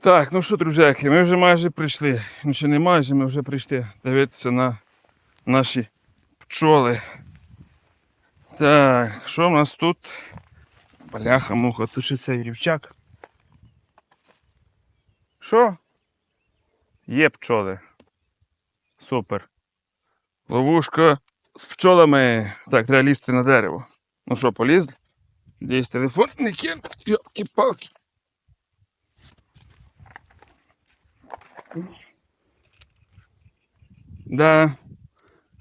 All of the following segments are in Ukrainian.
Так, ну що, друзяки, ми вже майже прийшли. Ну ще не майже, ми вже прийшли дивитися на наші пчоли. Так, що в нас тут? Бляха, муха, тут ще цей рівчак. Що? Є пчоли. Супер. Ловушка з пчолами. Так, треба лізти на дерево. Ну що, полізли? Десь телефон не кин. Йоки-палки. Да.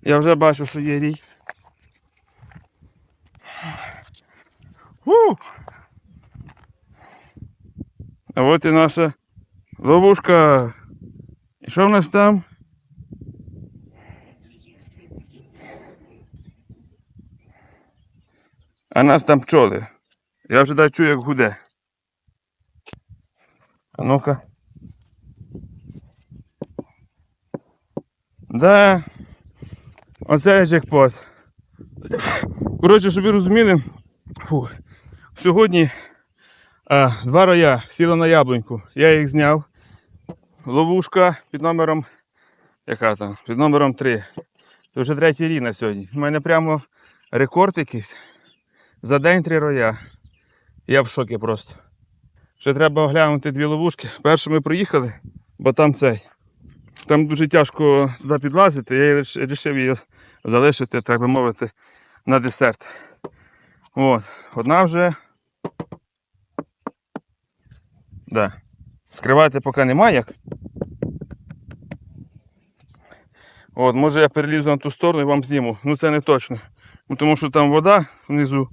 Я вже бачу, що є рій. У! А от і наша ловушка. І що в нас там? А нас там пчоли. Я вже дай чую, як гуде. А ну-ка. Да. Оце джекпот. Коротше, щоб ви розуміли, фу, сьогодні а, два роя сіли на яблуньку. Я їх зняв. Ловушка під номером. Яка там? Під номером 3. Це вже третій рій на сьогодні. У мене прямо рекорд якийсь. За день три роя. Я в шокі просто. Ще треба оглянути дві ловушки. Першу ми проїхали, бо там цей. Там дуже тяжко туди підлазити, я вирішив її залишити, так би мовити, на десерт. От. Одна вже. Да. Скривати поки немає як. От, може я перелізу на ту сторону і вам зніму. Ну це не точно. Ну, тому що там вода внизу.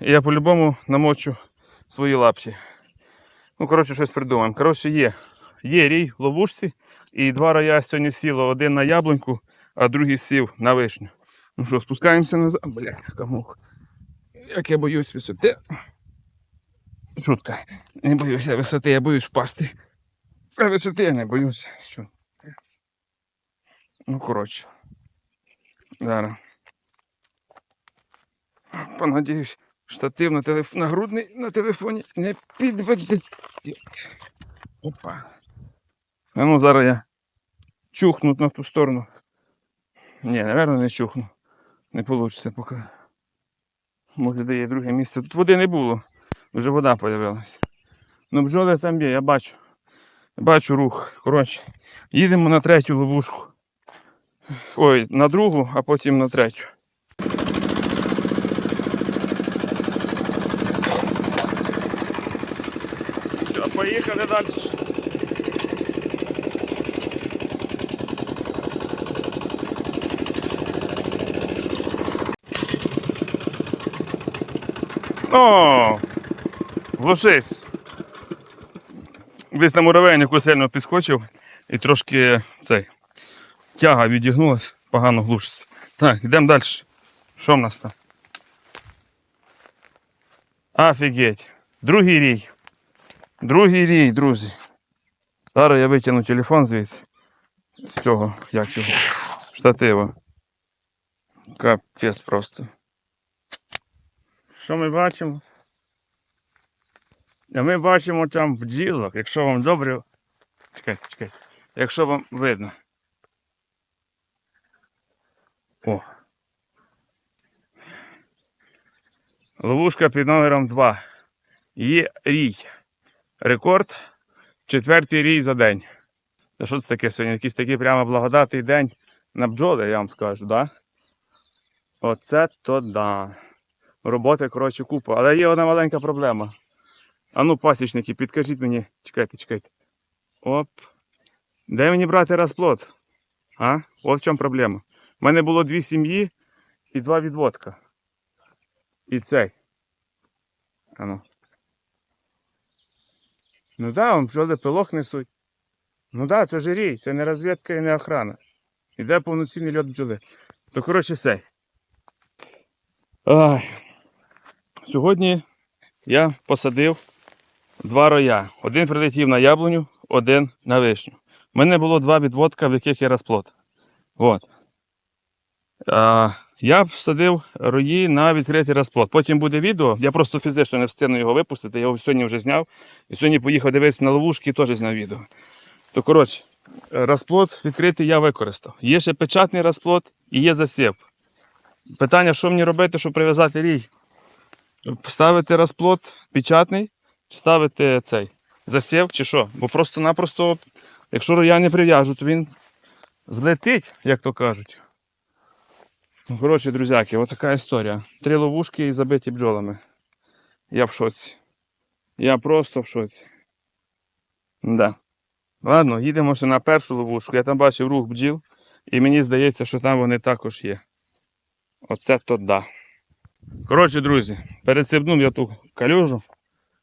І я по-любому намочу свої лапті. Ну, коротше, щось придумаємо. Коротше, є. Є рій в ловушці. І два роя сьогодні сіло. Один на яблуньку, а другий сів на вишню. Ну що, спускаємося назад. Бля, яка муха. Як я боюсь висоти. Шутка. Не боюся висоти, я боюсь впасти. А висоти я не боюся. Що? Ну, коротше. Зараз. Понадіюсь, штатив на, телеф... нагрудний на телефоні не підведе. Опа. А ну зараз я чухну на ту сторону. Ні, напевно, не чухну. Не вийде поки. Може, де є друге місце. Тут води не було. Вже вода з'явилася. Ну, бджоли там є, я бачу. Бачу рух. Коротше, їдемо на третю ловушку. Ой, на другу, а потім на третю. Все, поїхали далі. О, ложись. Десь на муравейнику сильно підскочив і трошки цей тяга відігнулась, погано глушиться. Так, йдемо далі. Що в нас там? Офігеть. Другий рій. Другий рій, друзі. Зараз я витягну телефон звідси. З цього, як його, штатива. Капець просто. Що ми бачимо? А ми бачимо там бджілок, якщо вам добре. Чекайте, чекайте. Якщо вам видно. О. Ловушка під номером 2. Є рій. Рекорд. Четвертий рій за день. Та що це таке сьогодні? Якийсь такий прямо благодатний день на бджоли, я вам скажу, да? Оце то да. Роботи, коротше, купа. Але є одна маленька проблема. А ну, пасічники, підкажіть мені. Чекайте, чекайте. Оп. Де мені брати розплод? А? От в чому проблема. У мене було дві сім'ї і два відводка. І цей. А ну. Так, да, он бджоли пилок несуть. Ну да, це ж рій, це не розвідка і не охрана. Іде повноцінний льот бджоли. То коротше сей. Ай. Сьогодні я посадив два роя. Один прилетів на яблуню, один на вишню. У мене було два відводка, в яких є розплод. От. А, я всадив рої на відкритий розплод. Потім буде відео. Я просто фізично не встигну його випустити. Я його сьогодні вже зняв. І сьогодні поїхав дивитися на ловушки і теж зняв відео. То коротше, розплод відкритий я використав. Є ще печатний розплод і є засів. Питання, що мені робити, щоб прив'язати рій? Ставити розплод печатний, чи ставити цей засів, чи що? Бо просто-напросто, якщо я не прив'яжу, то він злетить, як то кажуть. Ну, Коротше, друзяки, от така історія. Три ловушки і забиті бджолами. Я в шоці. Я просто в шоці. Да. Ладно, їдемо ще на першу ловушку. Я там бачив рух бджіл, і мені здається, що там вони також є. Оце то да. Коротше, друзі, пересипнув я ту калюжу,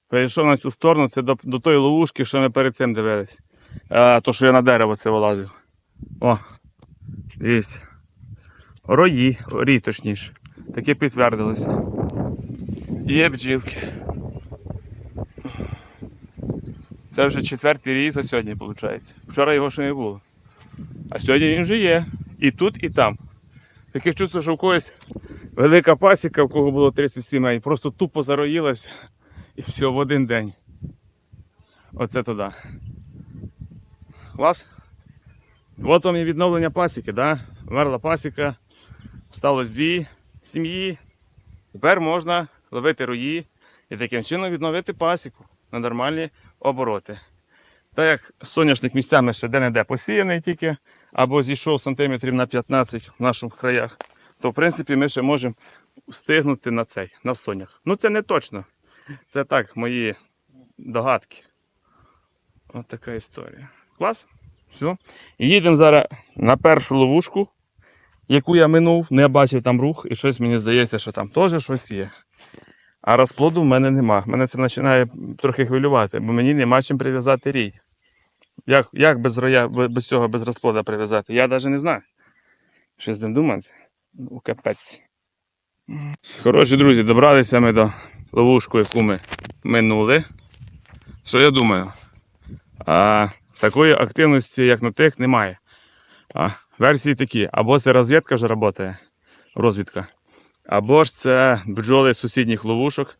перейшов на цю сторону, це до, до тої ловушки, що ми перед цим дивились. А, то, що я на дерево це вилазив. О, дивіться. Рої, рій точніше. Таке підтвердилося. Є бджілки. Це вже четвертий рій за сьогодні, виходить. Вчора його ще не було. А сьогодні він вже є. І тут, і там. Таке чувство, що в когось велика пасіка, в кого було 30 сімей, просто тупо зароїлась і все в один день. Оце туди. Клас? От вам і відновлення пасіки, да? Вмерла пасіка, сталося дві сім'ї. Тепер можна ловити рої і таким чином відновити пасіку на нормальні обороти. Так як соняшник місцями ще де-не-де посіяний тільки, або зійшов сантиметрів на 15 в наших краях, то в принципі ми ще можемо встигнути на цей, на сонях. Ну це не точно. Це так, мої догадки. Ось така історія. Клас? Все. Їдемо зараз на першу ловушку, яку я минув. Ну, я бачив там рух, і щось мені здається, що там теж щось є. А розплоду в мене нема. Мене це починає трохи хвилювати, бо мені нема чим прив'язати рій. Як, як без роя, без цього, без розплода прив'язати? Я навіть не знаю. Щось не думати. Ну, капець. Коротше, друзі, добралися ми до ловушки, яку ми минули. Що я думаю? А, такої активності, як на тих, немає. А, версії такі: або це розвідка вже працює, розвідка, або ж це бджоли сусідніх ловушок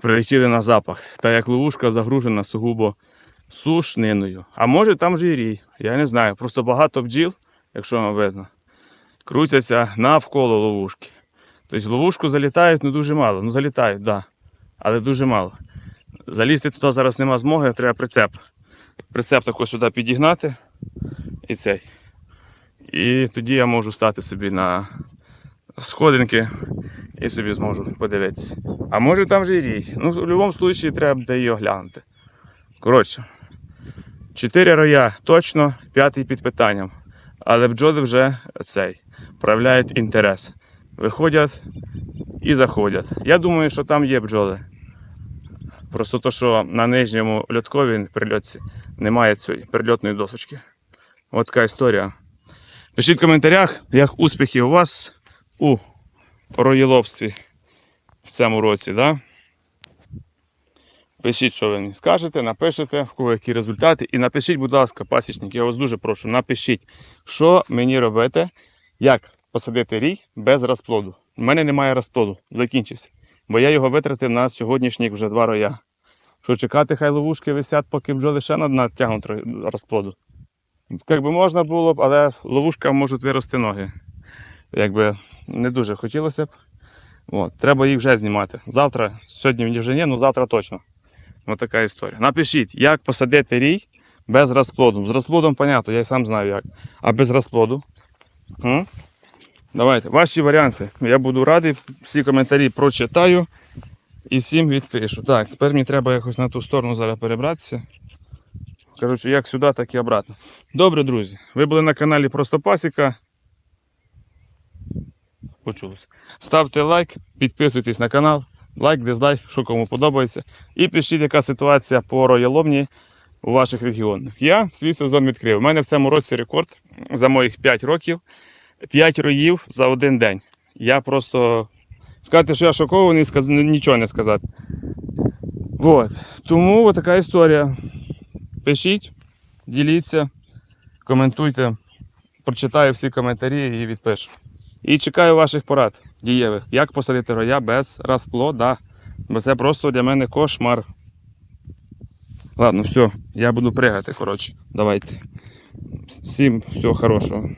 прилетіли на запах. Та як ловушка загружена сугубо сушниною. А може там же і рій. Я не знаю. Просто багато бджіл, якщо вам видно, крутяться навколо ловушки. Тобто ловушку залітають ну дуже мало. Ну залітають, так. Да. Але дуже мало. Залізти туди зараз нема змоги, треба прицеп. Прицеп тако сюди підігнати. І цей. І тоді я можу стати собі на сходинки і собі зможу подивитися. А може там же і рій. Ну, в будь-якому випадку треба буде її оглянути. Коротше, чотири роя точно, п'ятий під питанням. Але бджоли вже цей проявляють інтерес. Виходять і заходять. Я думаю, що там є бджоли. Просто то, що на нижньому льоткові прильотці немає цієї прильотної досочки. От така історія. Пишіть в коментарях, як успіхи у вас у роєловстві в цьому році. Да? Пишіть, що ви мені скажете, напишете, в кого які результати. І напишіть, будь ласка, пасічник, я вас дуже прошу, напишіть, що мені робити, як посадити рій без розплоду. У мене немає розплоду, закінчився. Бо я його витратив на сьогоднішніх вже два роя. Що чекати, хай ловушки висять, поки бджоли ще над- натягнуть розплоду. Як би можна було б, але ловушкам можуть вирости ноги. Якби не дуже хотілося б. От, треба їх вже знімати. Завтра, сьогодні вже ні, ну завтра точно. Ось така історія. Напишіть, як посадити рій без розплоду. З розплодом, понятно, я й сам знаю як. А без розплоду. М? Давайте, ваші варіанти. Я буду радий, всі коментарі прочитаю і всім відпишу. Так, тепер мені треба якось на ту сторону зараз перебратися. Коротше, як сюди, так і обратно. Добре, друзі. Ви були на каналі Просто Пасіка. Почулося. Ставте лайк, підписуйтесь на канал, лайк, дизлайк, що кому подобається. І пишіть, яка ситуація по рояловні у ваших регіонах. Я свій сезон відкрив. У мене в цьому році рекорд за моїх 5 років. 5 роїв за один день. Я просто сказати, що я шокований, нічого не сказати. Вот. Тому от така історія. Пишіть, діліться, коментуйте, прочитаю всі коментарі і відпишу. І чекаю ваших порад дієвих. Як посадити роя без розплода. Бо це просто для мене кошмар. Ладно, все, я буду пригати, коротше. Давайте. Всім всього хорошого.